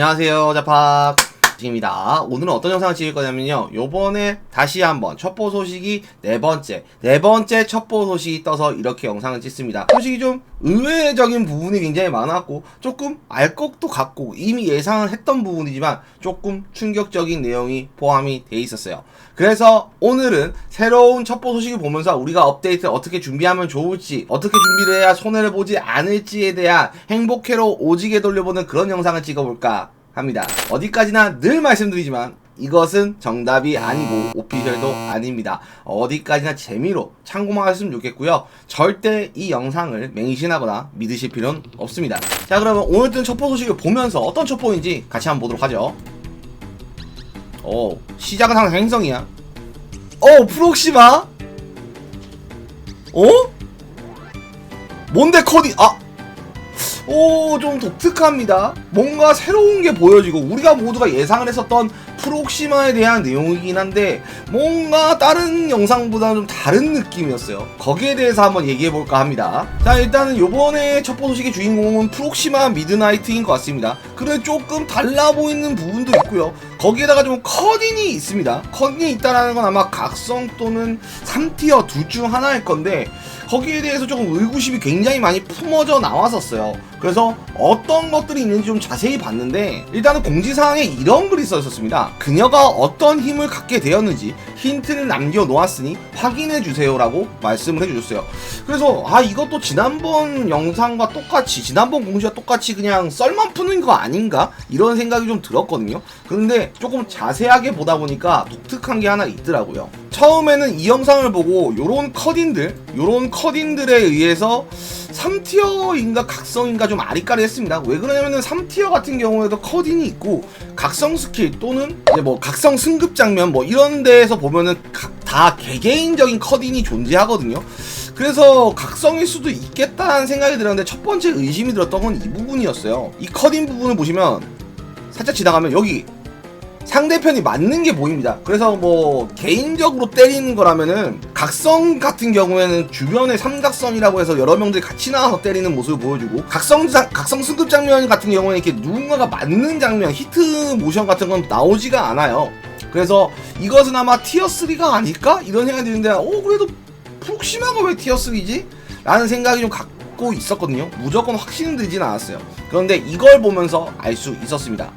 안녕하세요 자팍 입니다. 오늘은 어떤 영상을 찍을 거냐면요. 요번에 다시 한번 첩보 소식이 네 번째, 네 번째 첩보 소식이 떠서 이렇게 영상을 찍습니다. 소식이 좀 의외적인 부분이 굉장히 많았고, 조금 알 것도 같고, 이미 예상을 했던 부분이지만, 조금 충격적인 내용이 포함이 돼 있었어요. 그래서 오늘은 새로운 첩보 소식을 보면서 우리가 업데이트 어떻게 준비하면 좋을지, 어떻게 준비를 해야 손해를 보지 않을지에 대한 행복회로 오지게 돌려보는 그런 영상을 찍어볼까 합니다. 어디까지나 늘 말씀드리지만 이것은 정답이 아니고 오피셜도 아닙니다. 어디까지나 재미로 참고만 하셨으면 좋겠고요. 절대 이 영상을 맹신하거나 믿으실 필요는 없습니다. 자 그러면 오늘 뜬 첩보 소식을 보면서 어떤 첩보인지 같이 한번 보도록 하죠. 오 시작은 항상 행성이야. 어 프록시마? 어? 뭔데 커디 아 오, 좀 독특합니다. 뭔가 새로운 게 보여지고, 우리가 모두가 예상을 했었던 프록시마에 대한 내용이긴 한데, 뭔가 다른 영상보다는 좀 다른 느낌이었어요. 거기에 대해서 한번 얘기해볼까 합니다. 자, 일단은 요번에 첫 소식의 주인공은 프록시마 미드나이트인 것 같습니다. 그래, 조금 달라 보이는 부분도 있고요. 거기에다가 좀 커딘이 있습니다. 커딘이 있다라는 건 아마 각성 또는 3티어 둘 중 하나일 건데, 거기에 대해서 조금 의구심이 굉장히 많이 품어져 나왔었어요. 그래서 어떤 것들이 있는지 좀 자세히 봤는데 일단은 공지사항에 이런 글이 써 있었습니다. 그녀가 어떤 힘을 갖게 되었는지 힌트를 남겨 놓았으니 확인해 주세요라고 말씀을 해주셨어요. 그래서 아 이것도 지난번 영상과 똑같이 지난번 공지와 똑같이 그냥 썰만 푸는 거 아닌가 이런 생각이 좀 들었거든요. 그런데 조금 자세하게 보다 보니까 독특한 게 하나 있더라고요. 처음에는 이 영상을 보고 요런 컷인들 요런 컷인들에 의해서 3티어인가 각성인가 좀 아리까리 했습니다. 왜 그러냐면은 3티어 같은 경우에도 컷인이 있고 각성 스킬 또는 이제 뭐 각성 승급 장면 뭐 이런 데에서 보면은 다 개개인적인 컷인이 존재하거든요. 그래서 각성일 수도 있겠다는 생각이 들었는데 첫 번째 의심이 들었던 건 이 부분이었어요. 이 컷인 부분을 보시면 살짝 지나가면 여기 상대편이 맞는 게 보입니다. 그래서 뭐 개인적으로 때리는 거라면은 각성 같은 경우에는 주변에 삼각선이라고 해서 여러 명들이 같이 나와서 때리는 모습을 보여주고 각성 각성 승급 장면 같은 경우에 이렇게 누군가가 맞는 장면 히트 모션 같은 건 나오지가 않아요. 그래서 이것은 아마 티어 3가 아닐까 이런 생각이 드는데 어 그래도 푹심하가 왜 티어 3지? 라는 생각이 좀 갖고 있었거든요. 무조건 확신은 들진 않았어요. 그런데 이걸 보면서 알 수 있었습니다.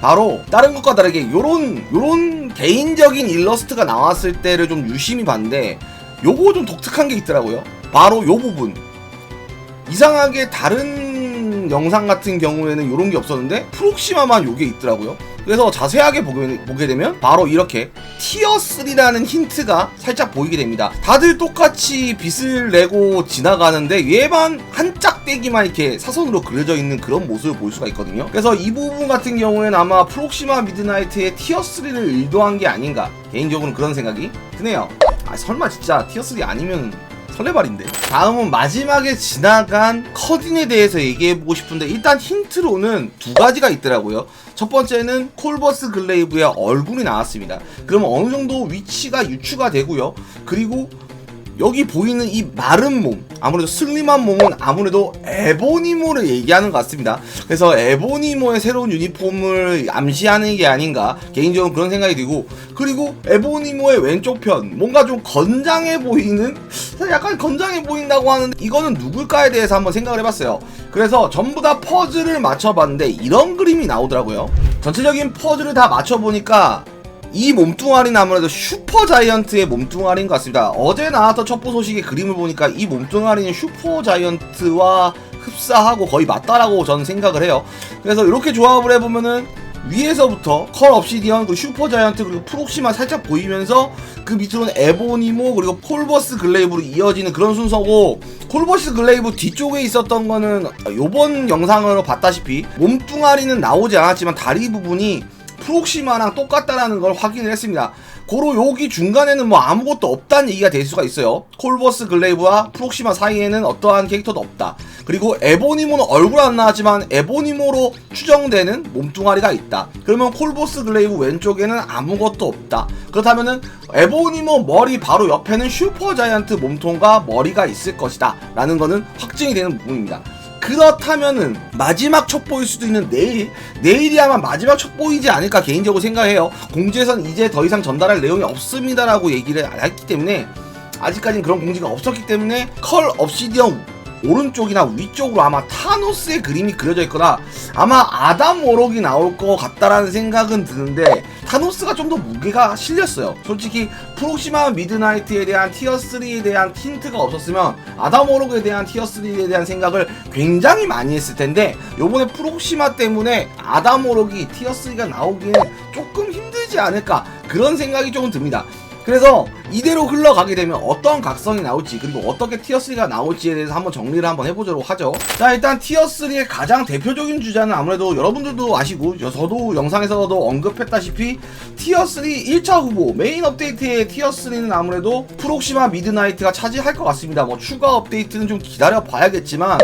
바로 다른 것과 다르게 요런 요런 개인적인 일러스트가 나왔을 때를 좀 유심히 봤는데 요거 좀 독특한 게 있더라고요. 바로 요 부분. 이상하게 다른 영상 같은 경우에는 요런 게 없었는데 프록시마만 요게 있더라고요. 그래서 자세하게 보게, 보게 되면 바로 이렇게 티어3라는 힌트가 살짝 보이게 됩니다. 다들 똑같이 빛을 내고 지나가는데 얘만 한 짝대기만 이렇게 사선으로 그려져 있는 그런 모습을 볼 수가 있거든요. 그래서 이 부분 같은 경우에는 아마 프록시마 미드나이트의 티어3를 의도한 게 아닌가 개인적으로는 그런 생각이 드네요. 아 설마 진짜 티어3 아니면 설레발인데? 다음은 마지막에 지나간 커딘에 대해서 얘기해보고 싶은데 일단 힌트로는 두 가지가 있더라고요. 첫 번째는 콜버스 글레이브의 얼굴이 나왔습니다. 그러면 어느 정도 위치가 유추가 되고요. 그리고 여기 보이는 이 마른 몸 아무래도 슬림한 몸은 아무래도 에보니모를 얘기하는 것 같습니다. 그래서 에보니모의 새로운 유니폼을 암시하는 게 아닌가 개인적으로 그런 생각이 들고 그리고 에보니모의 왼쪽 편 뭔가 좀 건장해 보이는 약간 건장해 보인다고 하는데 이거는 누굴까에 대해서 한번 생각을 해봤어요. 그래서 전부 다 퍼즐을 맞춰봤는데 이런 그림이 나오더라고요. 전체적인 퍼즐을 다 맞춰보니까 이 몸뚱아리는 아무래도 슈퍼 자이언트의 몸뚱아리인 것 같습니다. 어제 나왔던 첩보 소식의 그림을 보니까 이 몸뚱아리는 슈퍼 자이언트와 흡사하고 거의 맞다라고 저는 생각을 해요. 그래서 이렇게 조합을 해보면은 위에서부터 컬 업시디언 그리고 슈퍼 자이언트 그리고 프록시마 살짝 보이면서 그 밑으로는 에보니모 그리고 콜버스 글레이브로 이어지는 그런 순서고 콜버스 글레이브 뒤쪽에 있었던 거는 요번 영상으로 봤다시피 몸뚱아리는 나오지 않았지만 다리 부분이 프록시마랑 똑같다라는 걸 확인을 했습니다. 고로 여기 중간에는 뭐 아무것도 없다는 얘기가 될 수가 있어요. 콜버스 글레이브와 프록시마 사이에는 어떠한 캐릭터도 없다. 그리고 에보니모는 얼굴 안 나왔지만 에보니모로 추정되는 몸뚱아리가 있다. 그러면 콜버스 글레이브 왼쪽에는 아무것도 없다. 그렇다면은 에보니모 머리 바로 옆에는 슈퍼 자이언트 몸통과 머리가 있을 것이다. 라는 거는 확증이 되는 부분입니다. 그렇다면은 마지막 첩보일 수도 있는 내일 내일이 아마 마지막 첩보이지 않을까 개인적으로 생각해요. 공지에선 이제 더 이상 전달할 내용이 없습니다라고 얘기를 했기 때문에 아직까지는 그런 공지가 없었기 때문에 컬 업시디언 오른쪽이나 위쪽으로 아마 타노스의 그림이 그려져 있거나 아마 아담 워록이 나올 것 같다라는 생각은 드는데 타노스가 좀 더 무게가 실렸어요. 솔직히 프록시마 미드나이트에 대한 티어3에 대한 틴트가 없었으면 아담 워록에 대한 티어3에 대한 생각을 굉장히 많이 했을 텐데 요번에 프록시마 때문에 아담 워록이 티어3가 나오기는 조금 힘들지 않을까 그런 생각이 조금 듭니다. 그래서 이대로 흘러가게 되면 어떤 각성이 나올지 그리고 어떻게 티어3가 나올지에 대해서 한번 정리를 한번 해보도록 하죠. 자 일단 티어3의 가장 대표적인 주자는 아무래도 여러분들도 아시고 저도 영상에서도 언급했다시피 티어3 1차 후보 메인 업데이트의 티어3는 아무래도 프록시마 미드나이트가 차지할 것 같습니다. 뭐 추가 업데이트는 좀 기다려 봐야겠지만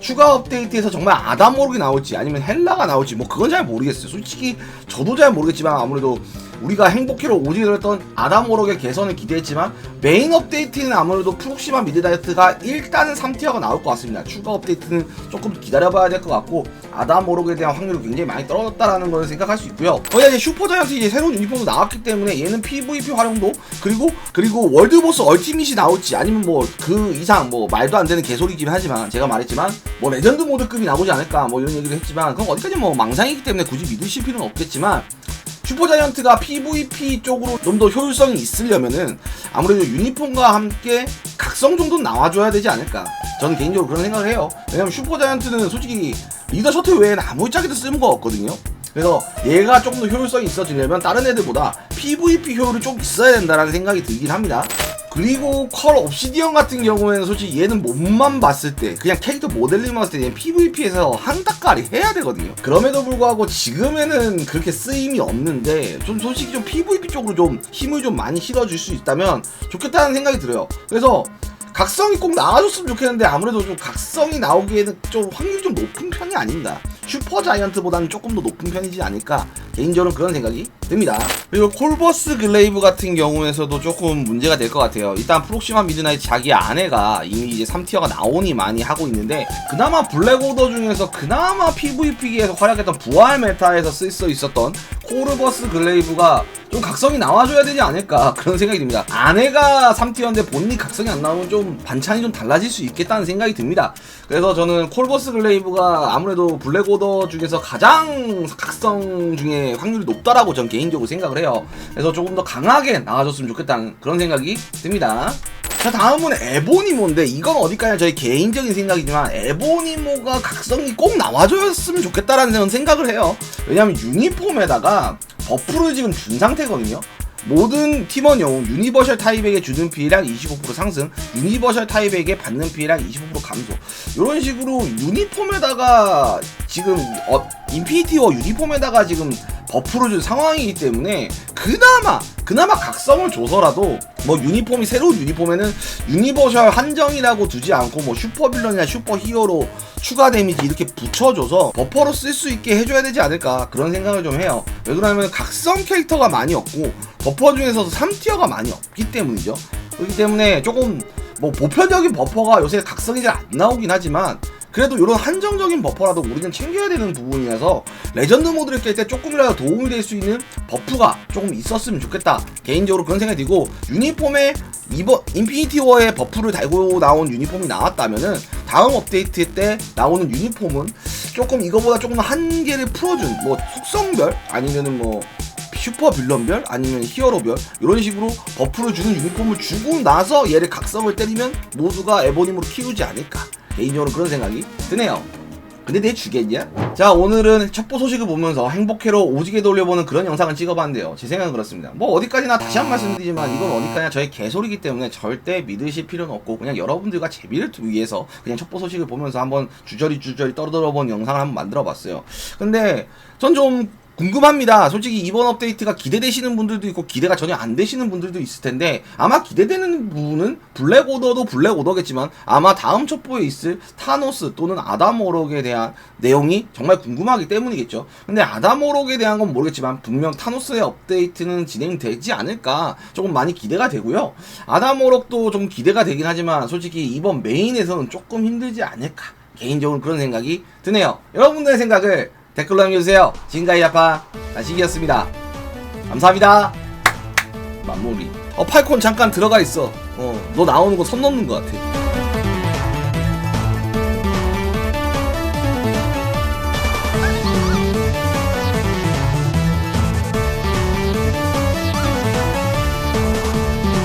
추가 업데이트에서 정말 아담모르이 나올지 아니면 헬라가 나올지 뭐 그건 잘 모르겠어요. 솔직히 저도 잘 모르겠지만 아무래도 우리가 행복해로 오지게 됐던 아담오록의 개선을 기대했지만 메인 업데이트는 아무래도 프록시마 미드다이트가 일단은 3티어가 나올 것 같습니다. 추가 업데이트는 조금 기다려봐야 될 것 같고 아담오록에 대한 확률이 굉장히 많이 떨어졌다라는 걸 생각할 수 있고요. 거기다 이제 슈퍼자이언트 이제 새로운 유니폼도 나왔기 때문에 얘는 PVP 활용도 그리고 그리고 월드보스 얼티밋이 나올지 아니면 뭐 그 이상 뭐 말도 안 되는 개소리긴 하지만 제가 말했지만 뭐 레전드 모드급이 나오지 않을까 뭐 이런 얘기를 했지만 그건 어디까지 뭐 망상이기 때문에 굳이 믿으실 필요는 없겠지만 슈퍼자이언트가 PVP 쪽으로 좀 더 효율성이 있으려면은 아무래도 유니폼과 함께 각성 정도는 나와줘야 되지 않을까. 저는 개인적으로 그런 생각을 해요. 왜냐면 슈퍼자이언트는 솔직히 리더 셔틀 외에는 아무 짝에도 쓸모가 없거든요. 그래서 얘가 조금 더 효율성이 있어지려면 다른 애들보다 PVP 효율이 좀 있어야 된다라는 생각이 들긴 합니다. 그리고 컬 옵시디언 같은 경우에는 솔직히 얘는 몸만 봤을 때 그냥 캐릭터 모델링만 봤을 때 PVP에서 한따까리 해야 되거든요. 그럼에도 불구하고 지금에는 그렇게 쓰임이 없는데 좀 솔직히 좀 PVP 쪽으로 좀 힘을 좀 많이 실어줄 수 있다면 좋겠다는 생각이 들어요. 그래서 각성이 꼭 나와줬으면 좋겠는데 아무래도 좀 각성이 나오기에는 좀 확률이 좀 높은 편이 아닌가. 슈퍼 자이언트보다는 조금 더 높은 편이지 않을까 개인적으로 그런 생각이 듭니다. 그리고 콜버스 글레이브 같은 경우에서도 조금 문제가 될 것 같아요. 일단 프록시마 미드나이트 자기 아내가 이미 이제 3티어가 나오니 많이 하고 있는데 그나마 블랙오더 중에서 그나마 PVP에서 활약했던 부활 메타에서 쓸 수 있었던 콜버스 글레이브가 좀 각성이 나와줘야 되지 않을까 그런 생각이 듭니다. 아내가 3티어인데 본인이 각성이 안 나오면 좀 반찬이 좀 달라질 수 있겠다는 생각이 듭니다. 그래서 저는 콜버스 글레이브가 아무래도 블랙오더 중에서 가장 각성 중에 확률이 높다라고 전 개인적으로 생각을 해요. 그래서 조금 더 강하게 나와줬으면 좋겠다는 그런 생각이 듭니다. 자 다음은 에보니모인데 이건 어디까지나 저희 개인적인 생각이지만 에보니모가 각성이 꼭 나와줬으면 좋겠다라는 생각을 해요 왜냐면 유니폼에다가 버프를 지금 준 상태거든요. 모든 팀원 영웅 유니버셜 타입에게 주는 피해량 25% 상승, 유니버셜 타입에게 받는 피해량 25% 감소. 이런 식으로 유니폼에다가 지금 어, 인피니티 워 유니폼에다가 지금 버프를 준 상황이기 때문에 그나마 그나마 각성을 줘서라도 뭐 유니폼이 새로운 유니폼에는 유니버셜 한정이라고 두지 않고 뭐 슈퍼빌런이나 슈퍼히어로 추가 데미지 이렇게 붙여줘서 버퍼로 쓸 수 있게 해줘야 되지 않을까 그런 생각을 좀 해요. 왜 그러냐면 각성 캐릭터가 많이 없고 버퍼 중에서도 3티어가 많이 없기 때문이죠. 그렇기 때문에 조금 뭐 보편적인 버퍼가 요새 각성이 잘 안 나오긴 하지만 그래도 이런 한정적인 버퍼라도 우리는 챙겨야 되는 부분이라서 레전드 모드를 깰 때 조금이라도 도움이 될 수 있는 버프가 조금 있었으면 좋겠다. 개인적으로 그런 생각이 들고 유니폼에 이번 인피니티 워의 버프를 달고 나온 유니폼이 나왔다면은 다음 업데이트 때 나오는 유니폼은 조금 이거보다 조금 한계를 풀어준 뭐 속성별 아니면은 뭐 슈퍼 빌런별 아니면 히어로별 이런 식으로 버프를 주는 유니폼을 주고 나서 얘를 각성을 때리면 모두가 에보님으로 키우지 않을까 개인적으로 그런 생각이 드네요. 근데 내 주겠냐? 자 오늘은 첩보 소식을 보면서 행복해로 오지게 돌려보는 그런 영상을 찍어봤는데요 제 생각은 그렇습니다 뭐 어디까지나 다시 한번 말씀드리지만 이건 어디까지나 저의 개소리기 때문에 절대 믿으실 필요는 없고 그냥 여러분들과 재미를 위해서 그냥 첩보 소식을 보면서 한번 주저리 주저리 떨어들어 본 영상을 한번 만들어 봤어요 근데 전 좀 궁금합니다. 솔직히 이번 업데이트가 기대되시는 분들도 있고 기대가 전혀 안 되시는 분들도 있을 텐데 아마 기대되는 부분은 블랙 오더도 블랙 오더겠지만 아마 다음 첩보에 있을 타노스 또는 아담오록에 대한 내용이 정말 궁금하기 때문이겠죠. 근데 아담오록에 대한 건 모르겠지만 분명 타노스의 업데이트는 진행되지 않을까 조금 많이 기대가 되고요. 아담오록도 좀 기대가 되긴 하지만 솔직히 이번 메인에서는 조금 힘들지 않을까 개인적으로 그런 생각이 드네요. 여러분들의 생각을 댓글로 남겨주세요. 지금까지 아빠 나식이었습니다. 감사합니다. 마무리. 어 팔콘 잠깐 들어가 있어. 어너 나오는 거 선 넘는 것 같아.